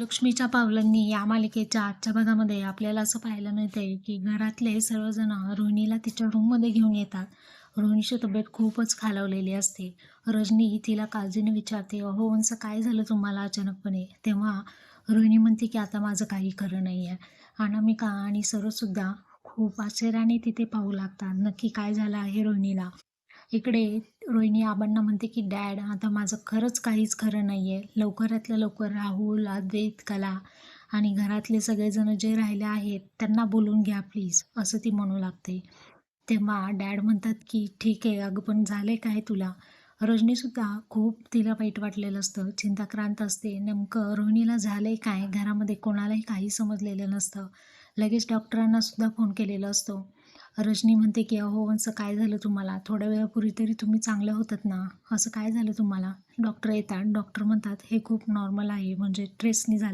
लक्ष्मीच्या पावलांनी या मालिकेच्या आजच्या भागामध्ये आपल्याला असं पाहायला मिळतंय की घरातले सर्वजण रोहिणीला तिच्या रूममध्ये घेऊन येतात. रोहिणीची तब्येत खूपच खालावलेली असते. रजनी तिला काळजीने विचारते अहो वंस काय झालं तुम्हाला अचानकपणे? तेव्हा रोहिणी म्हणते की आता माझं काही खरं नाही आहे अनामिका आणि सरोजसुद्धा खूप आश्चर्याने तिथे पाहू लागतात. नक्की काय झालं आहे रोहिणीला? इकडे रोहिणी आबांना म्हणते की डॅड आता माझं खरंच काहीच खरं नाही आहे लवकरातल्या लवकर राहुल अद्वैत कला आणि घरातले सगळेजण जे राहिले आहेत त्यांना बोलून घ्या प्लीज असं ती म्हणू लागते. तेव्हा डॅड म्हणतात की ठीक आहे अगं पण झाले काय तुला? रजनीसुद्धा खूप तिला वाईट वाटलेलं असतं. चिंताक्रांत असते. नेमकं रोहिणीला झालंय काय? घरामध्ये कोणालाही काही समजलेलं नसतं. लगेच डॉक्टरांनासुद्धा फोन केलेला असतो. रजनी म्हणते की अहो असं काय झालं तुम्हाला? थोड्या वेळापूर्वी तरी तुम्ही चांगलं होतात ना? असं काय झालं तुम्हाला? डॉक्टर येतात. डॉक्टर म्हणतात हे खूप नॉर्मल आहे. म्हणजे ट्रेसनी झालं.